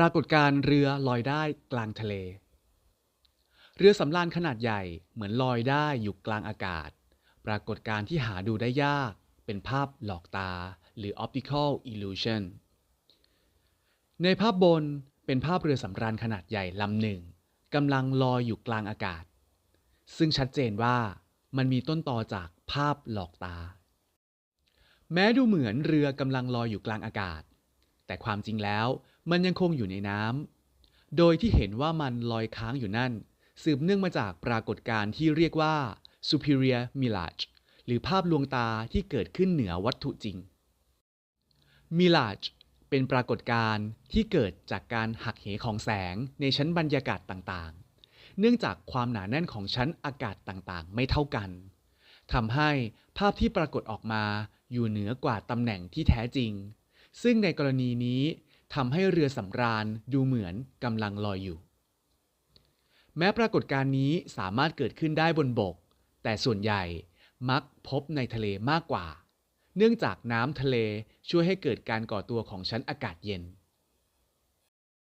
ปรากฏการ์เรือลอยได้กลางทะเล เรือสำราญขนาดใหญ่เหมือนลอยได้อยู่กลางอากาศ ปรากฏการ์ที่หาดูได้ยาก เป็นภาพหลอกตา หรือ optical illusion ในภาพบนเป็นภาพเรือสำราญขนาดใหญ่ลำหนึ่งกำลังลอยอยู่กลางอากาศ ซึ่งชัดเจนว่ามันมีต้นตอจากภาพหลอกตา แม้ดูเหมือนเรือกำลังลอยอยู่กลางอากาศ แต่ความจริงแล้ว มันยังคงอยู่ในน้ำ โดยที่เห็นว่ามันลอยค้างอยู่นั่น สืบเนื่องมาจากปรากฏการณ์ที่เรียกว่า superior mirage หรือภาพลวงตาที่เกิดขึ้นเหนือวัตถุจริง mirage เป็นปรากฏการณ์ที่เกิดจากการหักเหของแสงในชั้นบรรยากาศต่างๆ เนื่องจากความหนาแน่นของชั้นอากาศต่างๆ ไม่เท่ากันทำให้ภาพที่ปรากฏออกมาอยู่เหนือกว่าตำแหน่งที่แท้จริง ซึ่งในกรณีนี้ ทำให้เรือสำราญดูเหมือนกำลังลอยอยู่ แม้ปรากฏการณ์นี้สามารถเกิดขึ้นได้บนบก แต่ส่วนใหญ่มักพบในทะเลมากกว่า เนื่องจากน้ำทะเลช่วยให้เกิดการก่อตัวของชั้นอากาศเย็น